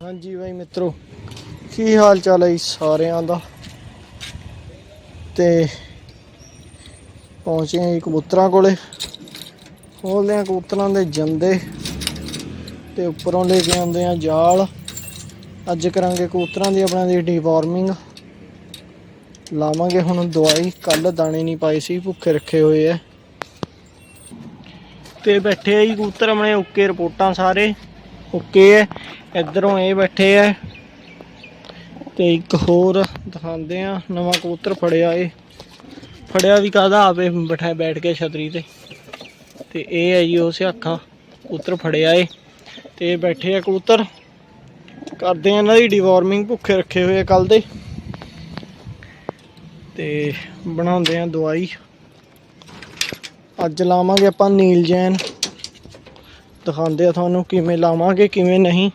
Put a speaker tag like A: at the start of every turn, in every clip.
A: ਹਾਂਜੀ ਬਾਈ ਮਿੱਤਰੋ, ਕੀ ਹਾਲ ਚਾਲ ਹੈ ਜੀ ਸਾਰਿਆਂ ਦਾ? ਤੇ ਪਹੁੰਚੇ ਹਾਂ ਜੀ ਕਬੂਤਰਾਂ ਕੋਲੇ। ਖੋਲਦੇ ਆ ਕਬੂਤਰਾਂ ਦੇ ਜੰਦੇ ਤੇ ਉੱਪਰੋਂ ਲੈ ਕੇ ਆਉਂਦੇ ਆ ਜਾਲ। ਅੱਜ ਕਰਾਂਗੇ ਕਬੂਤਰਾਂ ਦੀ ਆਪਣਾ ਦੀ ਡੀਵਾਰਮਿੰਗ ਲਾਵਾਂਗੇ ਹੁਣ ਦਵਾਈ ਕੱਲ ਦਾਣੇ ਨਹੀਂ ਪਾਏ ਸੀ, ਭੁੱਖੇ ਰੱਖੇ ਹੋਏ ਐ ਤੇ ਬੈਠੇ ਆ ਜੀ ਕਬੂਤਰ ਆਪਣੇ, ਓਕੇ ਰਿਪੋਰਟਾਂ ਸਾਰੇ। ਓਕੇ ਹੈ। ਇਧਰੋਂ ਇਹ ਬੈਠੇ ਹੈ। ਤੇ ਇੱਕ ਹੋਰ ਦਿਖਾਉਂਦੇ ਆ ਨਵਾਂ ਕਬੂਤਰ ਫੜਿਆ ਏ ਫੜਿਆ ਵੀ ਕਾਹਦਾ? ਆਵੇ ਬਿਠਾ ਬੈਠ ਕੇ ਛਤਰੀ ਤੇ। ਤੇ ਇਹ ਹੈ ਜੀ ਉਹ ਸਿਆਖਾ। ਕਬੂਤਰ ਫੜਿਆ ਏ ਤੇ ਬੈਠੇ ਆ ਕਬੂਤਰ। ਕਰਦੇ ਆ ਇਹਨਾਂ ਦੀ ਡੀਵਾਰਮਿੰਗ ਭੁੱਖੇ ਰੱਖੇ ਹੋਏ ਆ ਕੱਲ ਦੇ। ਤੇ ਬਣਾਉਂਦੇ ਆ ਦਵਾਈ। ਅੱਜ ਲਾਵਾਂਗੇ ਆਪਾਂ ਨੀਲ ਜੈਨ। ਦਿਖਾਉਂਦੇ ਆ ਤੁਹਾਨੂੰ ਕਿਵੇਂ ਲਾਵਾਂਗੇ, ਕਿਵੇਂ ਨਹੀਂ।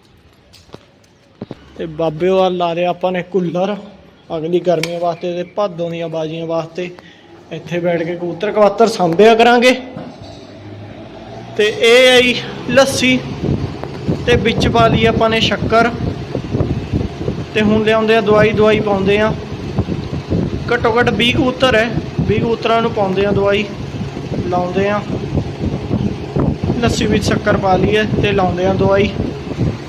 A: ਤੇ ਬਾਬੇ ਵਾਲ ਲਾ ਰਿਆ ਆਪਾਂ ਨੇ ਕੂਲਰ ਅਗਲੀ ਗਰਮੀ ਵਾਸਤੇ ਤੇ ਭਾਦੋਂ ਦੀਆਂ ਬਾਜੀਆਂ ਵਾਸਤੇ। ਇੱਥੇ ਬੈਠ ਕੇ ਕਬੂਤਰ ਕਵਾਤਰ ਸੰਭਿਆ ਕਰਾਂਗੇ। ਤੇ ਇਹ ਆਈ ਲੱਸੀ ਤੇ ਵਿੱਚ ਪਾ ਲਈ ਆਪਾਂ ਨੇ ਸ਼ੱਕਰ। ਤੇ ਹੁਣ ਲਿਆਉਂਦੇ ਆ, ਦਵਾਈ ਦਵਾਈ ਪਾਉਂਦੇ ਆ। ਘੱਟੋ ਘੱਟ 20 ਕਬੂਤਰ ਹੈ 20 ਕਬੂਤਰਾਂ ਨੂੰ ਪਾਉਂਦੇ ਆ ਦਵਾਈ, ਲਾਉਂਦੇ ਆ। ਲੱਸੀ ਵਿੱਚ ਸ਼ੱਕਰ ਪਾ ਲਈਏ ਤੇ ਲਾਉਂਦੇ ਆ ਦਵਾਈ।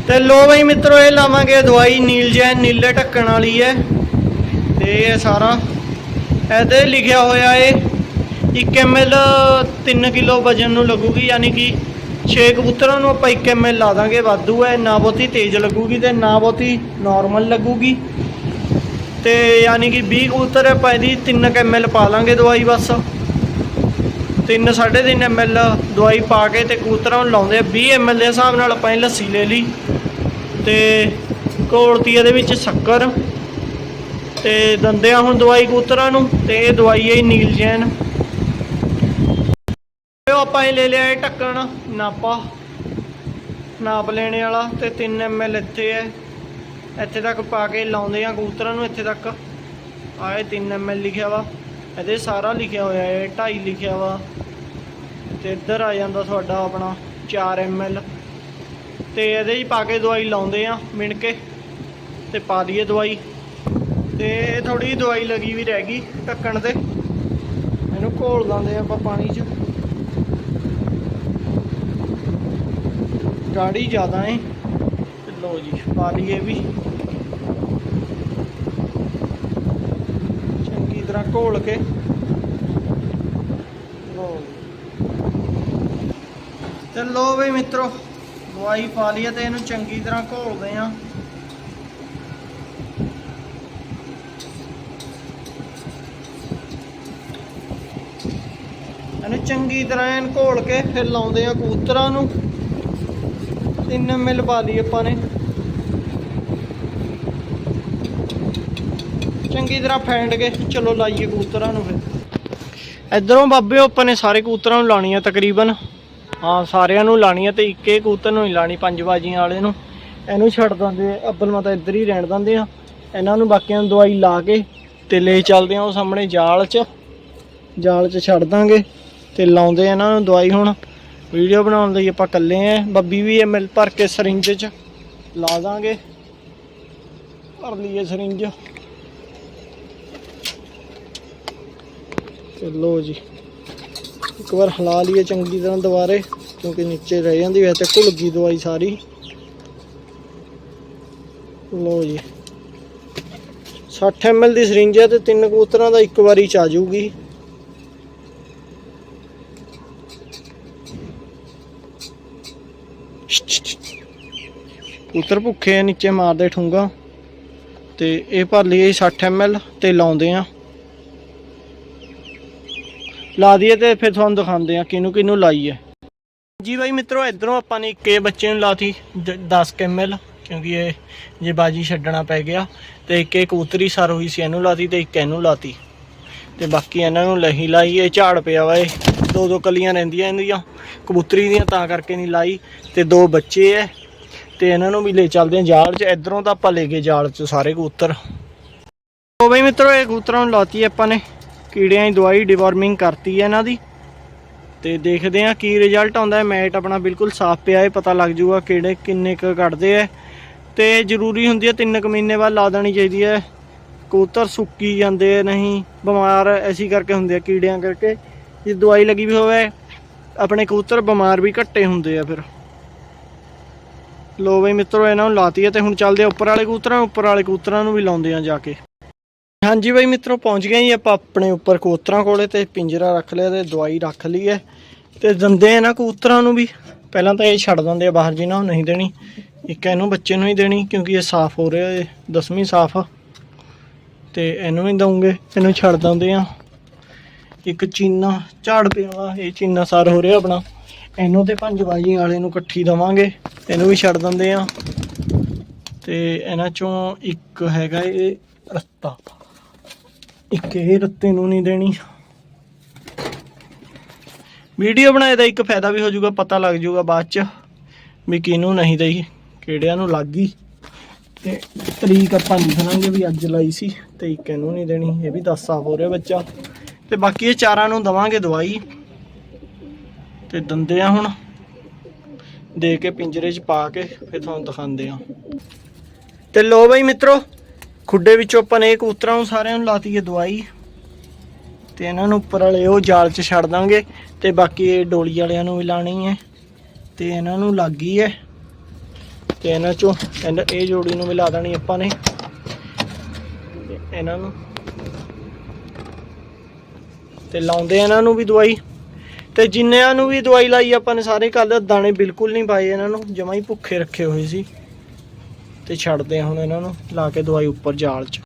A: ਤੇ ਲੋ ਬਈ ਮਿੱਤਰੋ, ਇਹ ਲਾਵਾਂਗੇ ਦਵਾਈ ਨੀਲ ਜੈਨ ਨੀਲੇ ਢੱਕਣ ਵਾਲੀ ਹੈ। ਤੇ ਇਹ ਸਾਰਾ, ਇਹਦੇ ਲਿਖਿਆ ਹੋਇਆ ਏ 1 ml 3 ਕਿਲੋ ਵਜਨ ਨੂੰ ਲੱਗੂਗੀ, ਯਾਨੀ ਕਿ 6 ਕਬੂਤਰਾਂ ਨੂੰ ਆਪਾਂ 1 ml ਲਾ ਦਾਂਗੇ, ਵਾਧੂ ਹੈ, ਨਾ ਬਹੁਤੀ ਤੇਜ਼ ਲੱਗੂਗੀ ਤੇ ਨਾ ਬਹੁਤੀ ਨਾਰਮਲ ਲੱਗੂਗੀ। ਤੇ ਯਾਨੀ ਕਿ 20 ਕਬੂਤਰ ਆਪਾਂ ਇਹਦੀ 3 ml ਪਾ ਲਾਂਗੇ ਦਵਾਈ ਬਸ। 3 3.5 ml ਦਵਾਈ ਪਾ ਕੇ ਤੇ ਕੂਤਰਾਂ ਨੂੰ ਲਾਉਂਦੇ ਆ। 20 ml ਦੇ ਹਿਸਾਬ ਨਾਲ ਆਪਾਂ ਇਹ ਲੱਸੀ ਲੈ ਲਈ। ਤੇ ਘੋਲਤੀ ਇਹਦੇ ਵਿੱਚ ਸ਼ੱਕਰ ਤੇ ਦੰਦੇ ਆ ਹੁਣ ਦਵਾਈ ਕੂਤਰਾਂ ਨੂੰ ਤੇ ਇਹ ਦਵਾਈ ਹੈ ਨੀਲ ਜੈਨ। ਆਪਾਂ ਇਹ ਲੈ ਲਿਆ ਇਹ ਢੱਕਣ ਨਾਪਾ। ਨਾਪ ਲੈਣੇ ਵਾਲਾ ਤੇ 3 ml ਇੱਥੇ ਹੈ ਇੱਥੇ ਤੱਕ ਪਾ ਕੇ ਲਾਉਂਦੇ ਆ ਕੂਤਰਾਂ ਨੂੰ, ਇੱਥੇ ਤੱਕ। ਆਏ 3 ml ਲਿਖਿਆ ਵਾ। ਇਹਦੇ ਸਾਰਾ ਲਿਖਿਆ ਹੋਇਆ ਹੈ 2.5 ਲਿਖਿਆ ਵਾ। ਤੇ ਇੱਧਰ ਆ ਜਾਂਦਾ ਤੁਹਾਡਾ ਆਪਣਾ 4 ml ਤੇ ਇਹਦੇ ਹੀ ਪਾ ਕੇ ਦਵਾਈ ਲਾਉਂਦੇ ਆ ਮਿਣ ਕੇ ਤੇ ਪਾ ਦਈਏ ਦਵਾਈ। ਤੇ ਥੋੜੀ ਦਵਾਈ ਲੱਗੀ ਵੀ ਰਹਿ ਗਈ ਢੱਕਣ ਤੇ। ਇਹਨੂੰ ਘੋਲ ਦਿੰਦੇ ਆਪਾਂ ਪਾਣੀ 'ਚ। ਗਾੜੀ ਜ਼ਿਆਦਾ ਏ ਤੇ ਲੋ ਜੀ, ਪਾ ਲਈਏ ਵੀ ਚੰਗੀ ਤਰ੍ਹਾਂ ਘੋਲ ਕੇ। ਲੋ ਤੇ ਲੋ ਬਈ ਮਿੱਤਰੋ, ਦਵਾਈ ਪਾ ਲਈ ਤੇ ਇਹਨੂੰ ਚੰਗੀ ਤਰ੍ਹਾਂ ਘੋਲਦੇ ਆ। ਇਹਨੂੰ ਚੰਗੀ ਤਰ੍ਹਾਂ ਐਨ ਘੋਲ ਕੇ ਫਿਰ ਲਾਉਂਦੇ ਆ ਕਬੂਤਰਾਂ ਨੂੰ। 3 ਮਿਲ ਪਾ ਲਈ ਆਪਾਂ ਨੇ। ਚੰਗੀ ਤਰ੍ਹਾਂ ਫੈਂਡ ਕੇ, ਚਲੋ ਲਾਈਏ ਕਬੂਤਰਾਂ ਨੂੰ ਫਿਰ। ਇਧਰੋਂ ਬਾਬੇ, ਆਪਾਂ ਨੇ ਸਾਰੇ ਕਬੂਤਰਾਂ ਨੂੰ ਲਾਣੀ ਆ ਤਕਰੀਬਨ। ਹਾਂ, ਸਾਰਿਆਂ ਨੂੰ ਲਾਣੀ ਆ ਤੇ ਇੱਕੇ ਕਬੂਤਰ ਨੂੰ ਹੀ ਲਾਣੀ ਪੰਜ ਬਾਜੀਆਂ ਵਾਲੇ ਨੂੰ। ਇਹਨੂੰ ਛੱਡ ਦਿੰਦੇ ਅੱਬਲ ਮਾਤਾ ਇੱਧਰ ਹੀ ਰਹਿਣ ਦਿੰਦੇ ਆ। ਇਹਨਾਂ ਨੂੰ ਬਾਕੀਆਂ ਨੂੰ ਦਵਾਈ ਲਾ ਕੇ ਤੇ ਲੈ ਚੱਲਦੇ ਆ ਉਹ ਸਾਹਮਣੇ ਜਾਲ 'ਚ। ਜਾਲ 'ਚ ਛੱਡ ਦਾਂਗੇ ਤੇ ਲਾਉਂਦੇ ਇਹਨਾਂ ਨੂੰ ਦਵਾਈ ਹੁਣ। ਵੀਡੀਓ ਬਣਾਉਣ ਲਈ ਆਪਾਂ ਇਕੱਲੇ ਆ। ਬੱਬੀ ਵੀ ਇਹ ਮਿਲ ਭਰ ਕੇ ਸਰਿੰਜ 'ਚ ਲਾ ਦਾਂਗੇ। ਭਰ ਲਈਏ ਸਰਿੰਜ। ਤੇ ਲੋ ਜੀ, ਇੱਕ ਵਾਰ ਹਿਲਾ ਲਈਏ ਚੰਗੀ ਤਰ੍ਹਾਂ ਦੁਬਾਰੇ, ਕਿਉਂਕਿ ਨੀਚੇ ਰਹਿ ਜਾਂਦੀ ਵੈਸੇ ਤੇ ਘੁਲ ਗਈ ਦਵਾਈ ਸਾਰੀ। ਲੋ ਜੀ 60 ml ਦੀ ਸਰਿੰਜ ਹੈ ਤੇ ਤਿੰਨ ਕਬੂਤਰਾਂ ਦਾ ਇੱਕ ਵਾਰੀ ਚ ਆ ਜਾਊਗੀ। ਕਬੂਤਰ ਭੁੱਖੇ ਆ, ਨੀਚੇ ਮਾਰਦੇ ਠੂੰਗਾ। ਤੇ ਇਹ ਭਰ ਲਈਏ 60 ml ਤੇ ਲਾਉਂਦੇ ਆ ਲਾ ਦਈਏ ਤੇ ਫਿਰ ਤੁਹਾਨੂੰ ਦਿਖਾਉਂਦੇ ਆ ਕਿਹਨੂੰ ਕਿਹਨੂੰ ਲਾਈ ਹੈ ਜੀ ਬਾਈ ਮਿੱਤਰੋ, ਇਧਰੋਂ ਆਪਾਂ ਨੇ ਇੱਕੇ ਬੱਚੇ ਨੂੰ ਲਾਤੀ 10 ml ਕਿਉਂਕਿ ਇਹ ਜੇ ਬਾਜੀ ਛੱਡਣਾ ਪੈ ਗਿਆ। ਤੇ ਇੱਕ ਇੱਕ ਕਬੂਤਰੀ ਸਰ ਹੋਈ ਸੀ, ਇਹਨੂੰ ਲਾਤੀ ਤੇ ਇੱਕ ਇਹਨੂੰ ਲਾਤੀ। ਤੇ ਬਾਕੀ ਇਹਨਾਂ ਨੂੰ ਲਹੀ ਲਾਈ, ਇਹ ਝਾੜ ਪਿਆ ਵਾ ਇਹ। ਦੋ ਦੋ ਕਲੀਆਂ ਰਹਿੰਦੀਆਂ ਇਹਦੀਆਂ। ਕਬੂਤਰੀ ਦੀਆਂ ਤਾਂ ਕਰਕੇ ਨਹੀਂ ਲਾਈ। ਤੇ ਦੋ ਬੱਚੇ ਐ। ਤੇ ਇਹਨਾਂ ਨੂੰ ਵੀ ਲੈ ਚੱਲਦੇ ਆ ਜਾਲ 'ਚ। ਇਧਰੋਂ ਤਾਂ ਆਪਾਂ ਲੈ ਗਏ ਜਾਲ 'ਚ ਸਾਰੇ ਕਬੂਤਰ। ਉਹ ਬਈ ਮਿੱਤਰੋ, ਇਹ ਕਬੂਤਰਾਂ ਨੂੰ ਲਾਤੀ ਆਪਾਂ ਨੇ। ਕੀੜਿਆਂ ਦੀ ਦਵਾਈ ਡਿਵਾਰਮਿੰਗ ਕਰਤੀ ਹੈ ਇਹਨਾਂ ਦੀ। ਤੇ ਦੇਖਦੇ ਆ ਕੀ ਰਿਜ਼ਲਟ ਆਉਂਦਾ ਹੈ। ਮੈਟ ਆਪਣਾ ਬਿਲਕੁਲ ਸਾਫ਼ ਪਿਆ ਹੈ। ਪਤਾ ਲੱਗ ਜੂਗਾ ਕਿਹੜੇ ਕਿੰਨੇ ਕੁ ਕੱਢਦੇ ਆ ਤੇ ਜ਼ਰੂਰੀ ਹੁੰਦੀ ਹੈ 3 ਕੁ ਮਹੀਨੇ ਬਾਅਦ ਲਾ ਦੇਣੀ ਚਾਹੀਦੀ ਹੈ। ਕਬੂਤਰ ਸੁੱਕੀ ਜਾਂਦੇ ਨਹੀਂ, ਬਿਮਾਰ ਐਸੀ ਕਰਕੇ ਹੁੰਦੇ ਆ ਕੀੜਿਆਂ ਕਰਕੇ। ਜੇ ਦਵਾਈ ਲੱਗੀ ਵੀ ਹੋਵੇ, ਆਪਣੇ ਕਬੂਤਰ ਬਿਮਾਰ ਵੀ ਘੱਟੇ ਹੁੰਦੇ ਆ ਫਿਰ। ਲੋ ਬਈ ਮਿੱਤਰੋ, ਇਹਨਾਂ ਨੂੰ ਲਾਤੀ ਹੈ ਤੇ ਹੁਣ ਚੱਲਦੇ ਆ ਉੱਪਰ ਵਾਲੇ ਕਬੂਤਰਾਂ। ਉੱਪਰ ਵਾਲੇ ਕਬੂਤਰਾਂ ਨੂੰ ਵੀ ਲਾਉਂਦੇ ਆ ਜਾ ਕੇ। ਹਾਂਜੀ ਬਾਈ ਮਿੱਤਰੋ, ਪਹੁੰਚ ਗਏ ਜੀ ਆਪਾਂ ਆਪਣੇ ਉੱਪਰ ਕਬੂਤਰਾਂ ਕੋਲੇ ਤੇ ਪਿੰਜਰਾ ਰੱਖ ਲਿਆ ਤੇ ਦਵਾਈ ਰੱਖ ਲਈ ਹੈ। ਤੇ ਦਿੰਦੇ ਆ ਨਾ ਕਬੂਤਰਾਂ ਨੂੰ ਵੀ। ਪਹਿਲਾਂ ਤਾਂ ਇਹ ਛੱਡ ਦਿੰਦੇ ਆ ਬਾਹਰ ਜੀ ਨਾ ਉਹ ਨਹੀਂ ਦੇਣੀ। ਇੱਕ ਇਹਨੂੰ ਬੱਚੇ ਨੂੰ ਹੀ ਦੇਣੀ, ਕਿਉਂਕਿ ਇਹ ਸਾਫ਼ ਹੋ ਰਿਹਾ, ਇਹ ਦਸਵੀਂ ਸਾਫ਼ ਆ। ਤੇ ਇਹਨੂੰ ਵੀ ਦਊਂਗੇ, ਇਹਨੂੰ ਛੱਡ ਦਿੰਦੇ ਆ। ਇੱਕ ਚੀਨਾ, ਝਾੜ ਪਿਆ ਇਹ ਚੀਨਾ ਸਾਰ ਹੋ ਰਿਹਾ ਆਪਣਾ। ਇਹਨੂੰ ਤੇ ਪੰਜ ਬਾਜੀ ਵਾਲੇ ਨੂੰ ਇਕੱਠੀ ਦਵਾਂਗੇ, ਇਹਨੂੰ ਵੀ ਛੱਡ ਦਿੰਦੇ ਆ। ਤੇ ਇਹਨਾਂ ਚੋਂ ਇੱਕ ਹੈਗਾ ਇਹ ਰਸਤਾ ਇੱਕ ਇਹ ਰੱਤੇ ਨੂੰ ਨਹੀਂ ਦੇਣੀ। ਵੀਡੀਓ ਬਣਾਏ ਦਾ ਇੱਕ ਫਾਇਦਾ ਵੀ ਹੋ ਜਾਊਗਾ, ਪਤਾ ਲੱਗ ਜਾਊਗਾ ਬਾਅਦ ਚ ਵੀ ਕਿਹਨੂੰ ਨਹੀਂ ਦਈ, ਕਿਹੜਿਆਂ ਨੂੰ ਲੱਗ ਗਈ। ਤੇ ਤਰੀਕ ਆਪਾਂ ਲਿਖ ਲਾਂਗੇ ਵੀ ਅੱਜ ਲਾਈ ਸੀ ਤੇ ਇੱਕ ਇਹਨੂੰ ਨਹੀਂ ਦੇਣੀ, ਇਹ ਵੀ 10 ਸਾਫ਼ ਹੋ ਰਿਹਾ ਬੱਚਾ। ਤੇ ਬਾਕੀ ਇਹ ਚਾਰਾਂ ਨੂੰ ਦਵਾਂਗੇ ਦਵਾਈ। ਤੇ ਦੰਦੇ ਆ ਹੁਣ। ਦੇ ਕੇ ਪਿੰਜਰੇ 'ਚ ਪਾ ਕੇ ਫਿਰ ਤੁਹਾਨੂੰ ਦਿਖਾਉਂਦੇ ਆ। ਤੇ ਲੋ ਬਈ ਮਿੱਤਰੋ ਖੁੱਡੇ ਵਿੱਚੋਂ ਆਪਾਂ ਨੇ ਕਬੂਤਰਾਂ ਨੂੰ ਸਾਰਿਆਂ ਨੂੰ ਲਾਤੀ ਹੈ ਦਵਾਈ। ਤੇ ਇਹਨਾਂ ਨੂੰ ਉੱਪਰ ਵਾਲੇ ਉਹ ਜਾਲ 'ਚ ਛੱਡ ਦਾਂਗੇ ਤੇ ਬਾਕੀ ਇਹ ਡੋਲੀ ਵਾਲਿਆਂ ਨੂੰ ਵੀ ਲਾਣੀ ਹੈ। ਤੇ ਇਹਨਾਂ ਨੂੰ ਲੱਗ ਗਈ ਹੈ। ਤੇ ਇਹਨਾਂ ਚੋਂ ਇਹ ਜੋੜੀ ਨੂੰ ਵੀ ਲਾ ਦੇਣੀ ਆਪਾਂ ਨੇ। ਇਹਨਾਂ ਨੂੰ ਤੇ ਲਾਉਂਦੇ ਇਹਨਾਂ ਨੂੰ ਵੀ ਦਵਾਈ। ਤੇ ਜਿੰਨਿਆਂ ਨੂੰ ਵੀ ਦਵਾਈ ਲਾਈ ਆਪਾਂ ਨੇ ਸਾਰੇ ਕੱਲ ਦਾਣੇ ਬਿਲਕੁਲ ਨਹੀਂ ਪਾਏ ਇਹਨਾਂ ਨੂੰ, ਜਮਾਂ ਹੀ ਭੁੱਖੇ ਰੱਖੇ ਹੋਏ ਸੀ। ਤੇ ਛੱਡਦੇ ਆ ਹੁਣ ਇਹਨਾਂ ਨੂੰ, ਲਾ ਕੇ ਦਵਾਈ ਉੱਪਰ ਜਾਲ 'ਚ।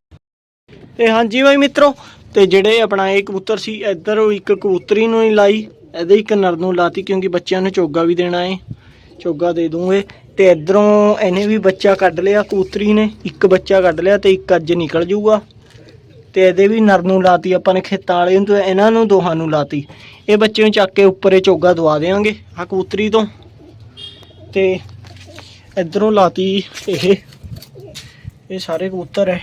A: ਤੇ ਹਾਂਜੀ ਬਾਈ ਮਿੱਤਰੋ, ਤੇ ਜਿਹੜੇ ਆਪਣਾ ਇਹ ਕਬੂਤਰ ਸੀ, ਇੱਧਰ ਇੱਕ ਕਬੂਤਰੀ ਨੂੰ ਹੀ ਲਾਈ, ਇਹਦੇ ਇੱਕ ਨਰ ਨੂੰ ਲਾਤੀ ਕਿਉਂਕਿ ਬੱਚਿਆਂ ਨੂੰ ਚੋਗਾ ਵੀ ਦੇਣਾ ਏ। ਚੋਗਾ ਦੇ ਦੂੰਗੇ। ਤੇ ਇਧਰੋਂ ਇਹਨੇ ਵੀ ਬੱਚਾ ਕੱਢ ਲਿਆ, ਕਬੂਤਰੀ ਨੇ, ਇੱਕ ਬੱਚਾ ਕੱਢ ਲਿਆ ਤੇ ਇੱਕ ਅੱਜ ਨਿਕਲ ਜਾਊਗਾ ਤੇ ਇਹਦੇ ਵੀ ਨਰ ਨੂੰ ਲਾਤੀ, ਆਪਾਂ ਨੇ ਖੇਤਾਂ ਵਾਲੇ ਨੂੰ ਤੇ ਇਹਨਾਂ ਨੂੰ ਦੋਹਾਂ ਨੂੰ ਲਾਤੀ। ਇਹ ਬੱਚੇ ਨੂੰ ਚੱਕ ਕੇ ਉੱਪਰ ਇਹ ਚੋਗਾ ਦਵਾ ਦੇਵਾਂਗੇ ਆ ਕਬੂਤਰੀ ਤੋਂ। ਤੇ ਇਧਰੋਂ ਲਾਤੀ ਇਹ। ਇਹ ਸਾਰੇ ਕਬੂਤਰ ਹੈ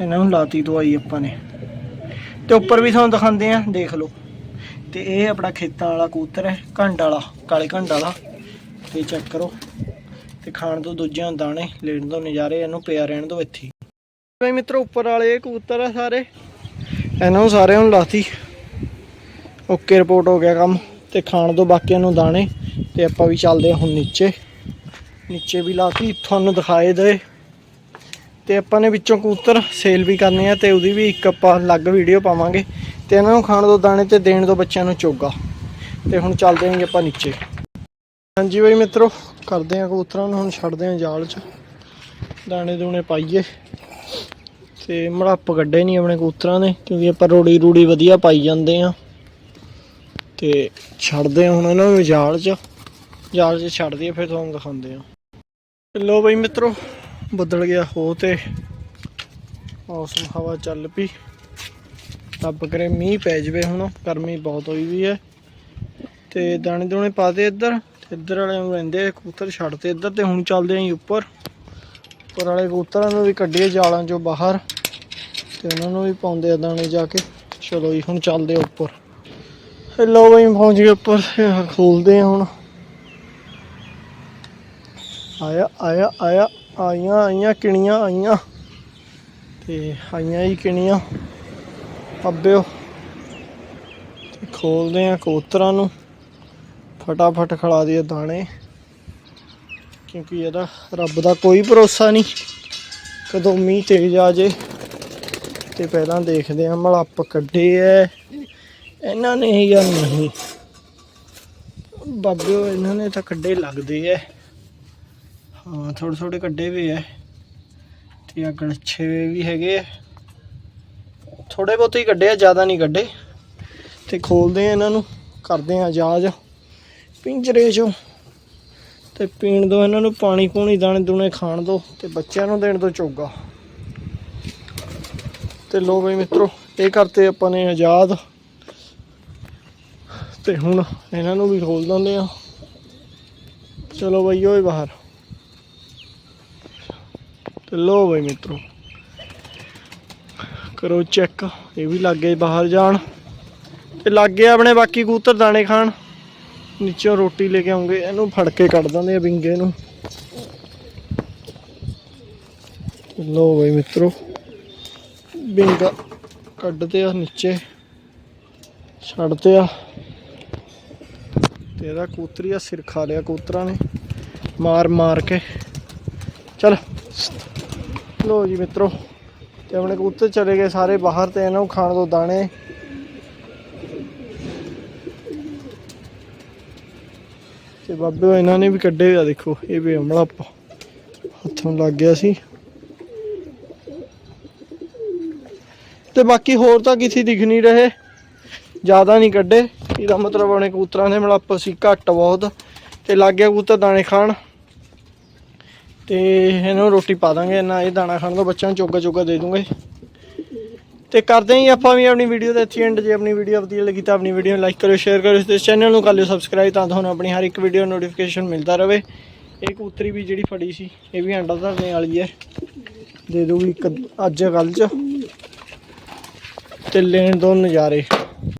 A: ਇਹਨਾਂ ਨੂੰ ਲਾਤੀ ਦਵਾਈ ਆਪਾਂ ਨੇ। ਤੇ ਉੱਪਰ ਵੀ ਤੁਹਾਨੂੰ ਦਿਖਾਉਂਦੇ ਆ, ਦੇਖ ਲਓ। ਤੇ ਇਹ ਆਪਣਾ ਖੇਤਾਂ ਵਾਲਾ ਕਬੂਤਰ ਹੈ ਘੰਡ ਵਾਲਾ, ਕਾਲੇ ਘੰਡ ਵਾਲਾ। ਤੇ ਚੈੱਕ ਕਰੋ। ਤੇ ਖਾਣ ਤੋਂ ਦੂਜਿਆਂ ਨੂੰ ਦਾਣੇ, ਲੈਣ ਤੋਂ ਨਜ਼ਾਰੇ, ਇਹਨੂੰ ਪਿਆ ਰਹਿਣ ਦੋ ਇੱਥੇ। ਹੀ। ਬਈ ਮਿੱਤਰੋ, ਉੱਪਰ ਵਾਲੇ ਇਹ ਕਬੂਤਰ ਆ ਸਾਰੇ। ਇਹਨਾਂ ਨੂੰ ਸਾਰਿਆਂ ਨੂੰ ਲਾਤੀ। ਓਕੇ, ਰਿਪੋਰਟ ਹੋ ਗਿਆ ਕੰਮ। ਤੇ ਖਾਣ ਤੋਂ ਬਾਕੀਆਂ ਨੂੰ ਦਾਣੇ। ਤੇ ਆਪਾਂ ਵੀ ਚੱਲਦੇ ਹਾਂ ਹੁਣ ਨੀਚੇ। ਨੀਚੇ ਵੀ ਲਾਤੀ ਤੁਹਾਨੂੰ ਦਿਖਾਏ ਦੇ। ਤੇ ਆਪਾਂ ਨੇ ਵਿੱਚੋਂ ਕਬੂਤਰ ਸੇਲ ਵੀ ਕਰਨੇ ਆ ਤੇ ਉਹਦੀ ਵੀ ਇੱਕ ਆਪਾਂ ਅਲੱਗ ਵੀਡੀਓ ਪਾਵਾਂਗੇ। ਤੇ ਇਹਨਾਂ ਨੂੰ ਖਾਣ ਦੋ ਦਾਣੇ ਤੇ ਦੇਣ ਤੋਂ ਬੱਚਿਆਂ ਨੂੰ ਚੋਗਾ। ਤੇ ਹੁਣ ਚੱਲਦੇ ਆਂਗੇ ਆਪਾਂ ਨੀਚੇ। ਹਾਂਜੀ ਬਈ ਮਿੱਤਰੋ, ਕਰਦੇ ਆ ਕਬੂਤਰਾਂ ਨੂੰ, ਹੁਣ ਛੱਡਦੇ ਆ ਜਾਲ 'ਚ। ਦਾਣੇ ਦੂਣੇ ਪਾਈਏ। ਤੇ ਮੜੱਪ ਕੱਢੇ ਨਹੀਂ ਆਪਣੇ ਕਬੂਤਰਾਂ ਨੇ, ਕਿਉਂਕਿ ਆਪਾਂ ਰੋੜੀ ਰੂੜੀ ਵਧੀਆ ਪਾਈ ਜਾਂਦੇ ਆ। ਤੇ ਛੱਡਦੇ ਆ ਹੁਣ ਇਹਨਾਂ ਨੂੰ ਜਾਲ 'ਚ। ਜਾਲ 'ਚ ਛੱਡ ਦਈਏ ਫਿਰ ਤੁਹਾਨੂੰ ਦਿਖਾਉਂਦੇ ਆ। ਲੋ ਬਈ ਮਿੱਤਰੋ ਬਦਲ ਗਿਆ ਹੋ ਤੇ। ਮੌਸਮ ਹਵਾ ਚੱਲ ਪਈ। ਰੱਬ ਕਰੇ ਮੀਂਹ ਪੈ ਜਵੇ ਹੁਣ ਗਰਮੀ ਬਹੁਤ ਹੋਈ ਵੀ ਹੈ। ਤੇ ਦਾਣੇ ਦੂਣੇ ਪਾ ਦੇ ਇੱਧਰ ਤੇ ਇੱਧਰ ਵਾਲੇ ਨੂੰ ਰਹਿੰਦੇ ਆ, ਕਬੂਤਰ ਛੱਡਤੇ ਇੱਧਰ ਤੇ ਹੁਣ ਚੱਲਦੇ ਆਂ ਉੱਪਰ। ਉੱਪਰ ਵਾਲੇ ਕਬੂਤਰਾਂ ਨੂੰ ਵੀ ਕੱਢੀਏ ਜਾਲਾਂ ਚੋਂ ਬਾਹਰ ਤੇ ਉਹਨਾਂ ਨੂੰ ਵੀ ਪਾਉਂਦੇ ਆ ਦਾਣੇ ਜਾ ਕੇ। ਚਲੋ ਜੀ ਹੁਣ ਚੱਲਦੇ ਉੱਪਰ। ਹੈਲੋ ਬਈ ਪਹੁੰਚ ਗਏ ਉੱਪਰ ਖੋਲਦੇ ਆ ਹੁਣ। ਆਇਆ ਆਇਆ ਆਇਆ, ਆਈਆਂ ਆਈਆਂ, ਕਿਣੀਆਂ ਆਈਆਂ। ਤੇ ਆਈਆਂ ਹੀ ਕਿਣੀਆਂ। ਅੱਬਿਓ ਖੋਲਦੇ ਆ ਕਬੂਤਰਾਂ ਨੂੰ। ਫਟਾਫਟ ਖਿਲਾ ਦਈਏ ਦਾਣੇ, ਕਿਉਂਕਿ ਇਹਦਾ ਰੱਬ ਦਾ ਕੋਈ ਭਰੋਸਾ ਨਹੀਂ। ਕਦੋਂ ਮੀਂਹ ਤੇਜ਼ ਆ ਜੇ, ਤੇ ਪਹਿਲਾਂ ਦੇਖਦੇ ਆ ਮਲੱਪ ਕੱਢੇ ਐ। ਇਹਨਾਂ ਨੇ ਜਾਂ ਨਹੀਂ? ਬਾਬਿਓ ਇਹਨਾਂ ਨੇ ਤਾਂ ਕੱਢੇ ਲੱਗਦੇ ਐ। ਹਾਂ ਥੋੜੇ ਥੋੜੇ ਕੱਢੇ ਵੀ ਐ। ਤੇ ਆ ਗਣਛੇ ਵੀ ਹੈਗੇ ਐ। ਥੋੜੇ ਬਹੁਤੇ ਹੀ ਕੱਢੇ ਆ, ਜ਼ਿਆਦਾ ਨਹੀਂ ਕੱਢੇ। ਤੇ ਖੋਲਦੇ ਆ ਇਹਨਾਂ ਨੂੰ, ਕਰਦੇ ਆ ਆਜ਼ਾਦ ਪਿੰਜਰੇ 'ਚੋਂ ਤੇ ਪੀਣ ਦੋ ਇਹਨਾਂ ਨੂੰ, ਪਾਣੀ ਪੂਣੀ, ਦਾਣੇ ਦੂਣੇ ਖਾਣ ਦੋ, ਤੇ ਬੱਚਿਆਂ ਨੂੰ ਦੇਣ ਦੋ ਚੋਗਾ। ਤੇ ਲੋ ਬਈ ਮਿੱਤਰੋ, ਇਹ ਕਰਤੇ ਆਪਾਂ ਨੇ ਆਜ਼ਾਦ ਤੇ ਹੁਣ ਇਹਨਾਂ ਨੂੰ ਵੀ ਖੋਲ ਦਿੰਦੇ ਆ। ਚਲੋ ਬਈ, ਓਏ ਬਾਹਰ। ਤੇ ਲੋ ਬਈ ਮਿੱਤਰੋ। ਕਰੋ ਚੈੱਕ ਇਹ ਵੀ ਲੱਗੇ ਬਾਹਰ ਜਾਣ। ਤੇ ਲੱਗੇ ਆਪਣੇ ਬਾਕੀ ਕੂਤਰ ਦਾਣੇ ਖਾਣ। ਨੀਚੋਂ ਰੋਟੀ ਲੈ ਕੇ ਆਉਂਗੇ, ਇਹਨੂੰ ਫੜ ਕੇ ਕੱਢ ਦਿੰਦੇ ਆ ਬਿੰਗੇ ਨੂੰ। ਲੋ ਬਈ ਮਿੱਤਰੋ ਬਿੰਗਾ ਕੱਢਦੇ ਆ ਨੀਚੇ, ਛੱਡਦੇ ਆ। ਤੇ ਇਹਦਾ ਕੂਤਰੀ ਸਿਰ ਖਾ ਲਿਆ ਕੂਤਰਾਂ ਨੇ ਮਾਰ ਮਾਰ ਕੇ। ਚਲ। ਲੋ ਜੀ ਮਿੱਤਰੋ, ਤੇ ਆਪਣੇ ਕਬੂਤਰ ਚਲੇ ਗਏ ਸਾਰੇ ਬਾਹਰ ਤੇ ਇਹਨਾਂ ਨੂੰ ਖਾਣ ਤੋਂ ਦਾਣੇ। ਤੇ ਬਾਬੇ ਇਹਨਾਂ ਨੇ ਵੀ ਕੱਢੇ ਆ, ਦੇਖੋ, ਇਹ ਵੀ ਹਮਲਾ ਹੱਥੋਂ ਲੱਗ ਗਿਆ ਸੀ। ਤੇ ਬਾਕੀ ਹੋਰ ਤਾਂ ਕਿਸੇ ਦਿਖ ਨਹੀਂ ਰਹੇ, ਜ਼ਿਆਦਾ ਨਹੀਂ ਕੱਢੇ। ਇਹਦਾ ਮਤਲਬ ਆਪਣੇ ਕਬੂਤਰਾਂ ਦੇ ਮਲੱਪ ਸੀ ਘੱਟ ਬਹੁਤ। ਤੇ ਲੱਗ ਗਿਆ ਕਬੂਤਰ ਦਾਣੇ ਖਾਣ। ਤੇ ਇਹਨੂੰ ਰੋਟੀ ਪਾ ਦਾਂਗੇ ਨਾ ਇਹ ਦਾਣਾ ਖਾਣ ਤੋਂ ਬੱਚਿਆਂ ਨੂੰ ਚੋਗਾ ਚੋਗਾ ਦੇ ਦੂੰਗੇ। ਤੇ ਕਰਦੇ ਹਾਂ ਜੀ ਆਪਾਂ ਵੀ ਆਪਣੀ ਵੀਡੀਓ ਦੇ ਇੱਥੇ ਐਂਡ ਜੇ ਆਪਣੀ ਵੀਡੀਓ ਵਧੀਆ ਲੱਗੀ ਤਾਂ ਆਪਣੀ ਵੀਡੀਓ ਨੂੰ ਲਾਈਕ ਕਰੋ ਸ਼ੇਅਰ ਕਰੋ ਤੇ ਚੈਨਲ ਨੂੰ ਕਰ ਲਿਓ ਸਬਸਕ੍ਰਾਈਬ ਤਾਂ ਤੁਹਾਨੂੰ ਆਪਣੀ ਹਰ ਇੱਕ ਵੀਡੀਓ ਨੋਟੀਫਿਕੇਸ਼ਨ ਮਿਲਦਾ ਰਹੇ ਇਹ ਕਬੂਤਰੀ ਵੀ ਜਿਹੜੀ ਫੜੀ ਸੀ, ਇਹ ਵੀ ਅੰਡਾ ਧਰਨੇ ਵਾਲੀ ਹੈ। ਦੇ ਦੂਗੀ ਇੱਕ ਅੱਜ ਕੱਲ੍ਹ ਚ। ਤੇ ਲੈਣ ਦੋ ਨਜ਼ਾਰੇ।